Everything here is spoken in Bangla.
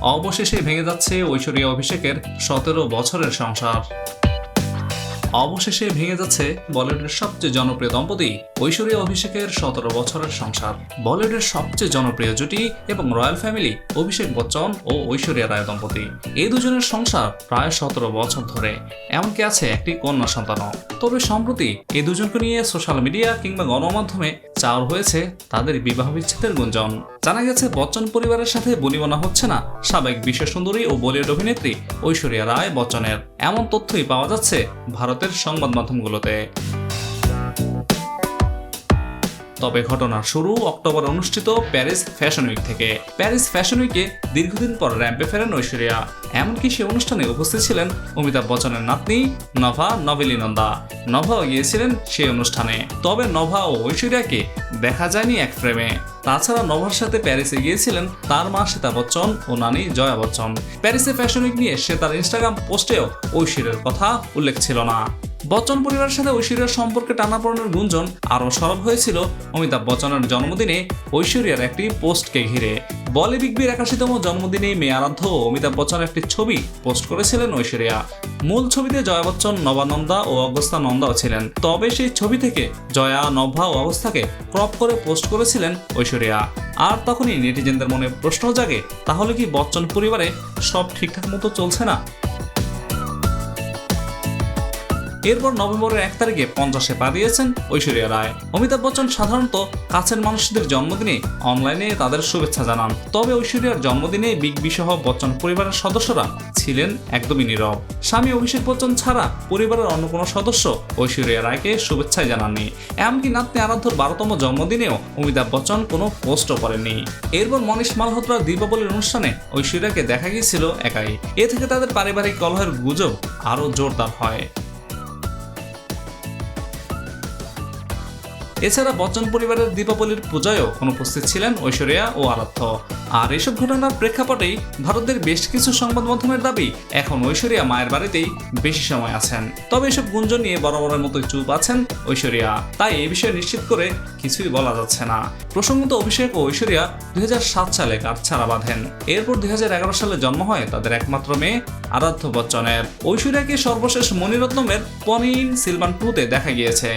অবশেষে ভেঙে যাচ্ছে ঐশ্বরিয়া অভিষেকের সতেরো বছরের সংসার। অবশেষে ভেঙে যাচ্ছে বলিউডের সবচেয়ে জনপ্রিয় দম্পতি ঐশ্বরিয়া অভিষেকের সতেরো বছরের সংসার। বলিউডের সবচেয়ে জনপ্রিয় জুটি এবং রয়্যাল ফ্যামিলি অভিষেক বচ্চন ও ঐশ্বরিয়া রায় দম্পতি। এই দুজনের সংসার প্রায় সতেরো বছর ধরে। এমনকি আছে একটি কন্যা সন্তানও। তবে সম্প্রতি এই দুজনকে নিয়ে সোশ্যাল মিডিয়া কিংবা গণমাধ্যমে চাওয়ার হয়েছে তাদের বিবাহ বিচ্ছেদের গুঞ্জন। জানা গেছে, বচ্চন পরিবারের সাথে বনিবনা হচ্ছে না। সাবেক বিশ্ব সুন্দরী ও বলিউড অভিনেত্রী ঐশ্বরিয়া রায় বচ্চনের। এমন তথ্যই পাওয়া যাচ্ছে ভারতের সংবাদ মাধ্যমগুলোতে। তবে ঘটনার শুরু অক্টোবর অনুষ্ঠিত প্যারিস ফ্যাশন উইক থেকে। প্যারিস ফ্যাশন উইকে দীর্ঘদিন পর র্যাম্পে ফেরেন ঐশ্বরিয়া। এমনকি সে অনুষ্ঠানে উপস্থিত ছিলেন অমিতাভ বচ্চনের নাতনি নভা নবেলি নন্দা নভাও গিয়েছিলেন সেই অনুষ্ঠানে। তবে নভা ও ঐশ্বরিয়াকে দেখা যায়নি এক ফ্রেমে। তাছাড়া নভার সাথে প্যারিসে গিয়েছিলেন তার মা শ্বেতা বচ্চন ও নানি জয়া বচ্চন। প্যারিসে ফ্যাশন উইক নিয়ে সে তার ইনস্টাগ্রাম পোস্টেও ঐশ্বর্যের কথা উল্লেখ ছিল না। বচ্চন পরিবারের সাথে ঐশ্বরিয়ার সম্পর্কে টানাপড়নের গুঞ্জন আরও সরব হয়েছিল অমিতাভ বচ্চনের জন্মদিনে ঐশ্বরিয়ার একটি পোস্টকে ঘিরে। বলি বিগ বির একাশিতম জন্মদিনে মেয়ে আরাধ্য অমিতাভ বচ্চন একটি ছবি পোস্ট করেছিলেন ঐশ্বরিয়া। মূল ছবিতে জয়া বচ্চন নবানন্দা ও অগস্তা নন্দাও ছিলেন। তবে সেই ছবি থেকে জয়া, নভা ও অবস্থাকে ক্রপ করে পোস্ট করেছিলেন ঐশ্বরিয়া। আর তখনই নেটিজেনদের মনে প্রশ্ন জাগে, তাহলে কি বচ্চন পরিবারে সব ঠিকঠাক মতো চলছে না? এরপর নভেম্বরের এক তারিখে পঞ্চাশে পা দিয়েছেন ঐশ্বরিয়া রায়। অমিতাভ বচ্চন সাধারণত কাছের মানুষদের জন্মদিনে অনলাইনে তাদের শুভেচ্ছা জানান। তবে ঐশ্বরিয়ার জন্মদিনে বিগ বি সহ বচ্চন পরিবারের সদস্যরা ছিলেন একদমই নীরব। স্বামী অভিষেক বচ্চন ছাড়া পরিবারের অন্য কোনো সদস্য ঐশ্বরিয়া রায়কে শুভেচ্ছাই জানাননি। এমনকি নাতনি আরাধ্যর বারোতম জন্মদিনেও অমিতাভ বচ্চন কোনো পোস্টও করেননি। এরপর মনীষ মালহোত্রার দীপাবলির অনুষ্ঠানে ঐশ্বরিয়াকে দেখা গিয়েছিল একাই। এ থেকে তাদের পারিবারিক কলহের গুজব আরও জোরদার হয়। এছাড়া বচ্চন পরিবারের দীপাবলির পূজায়ও অনুপস্থিত ছিলেন ঐশ্বরিয়া ও আরাধ্য। আর এসব ঘটনার প্রেক্ষাপটেই ভারতের বেশ কিছু সংবাদ মাধ্যমের দাবি এখন ঐশ্বরিয়া মায়ের বাড়িতেই বেশি সময় আছেন। তবে এসব গুঞ্জন নিয়ে বরাবরের মতোই চুপ আছেন ঐশ্বরিয়া। তাই এই বিষয়ে নিশ্চিত করে কিছুই বলা যাচ্ছে না। প্রসঙ্গত অভিষেক ও ঐশ্বরিয়া দুই হাজার সাত সালে কাঠ ছাড়া বাঁধেন। এরপর দুই হাজার এগারো সালে জন্ম হয় তাদের একমাত্র মেয়ে আরাধ্য বচ্চনের। ঐশ্বরিয়াকে সর্বশেষ মণিরত্নমের পনিন সিলভান টুতে দেখা গিয়েছে।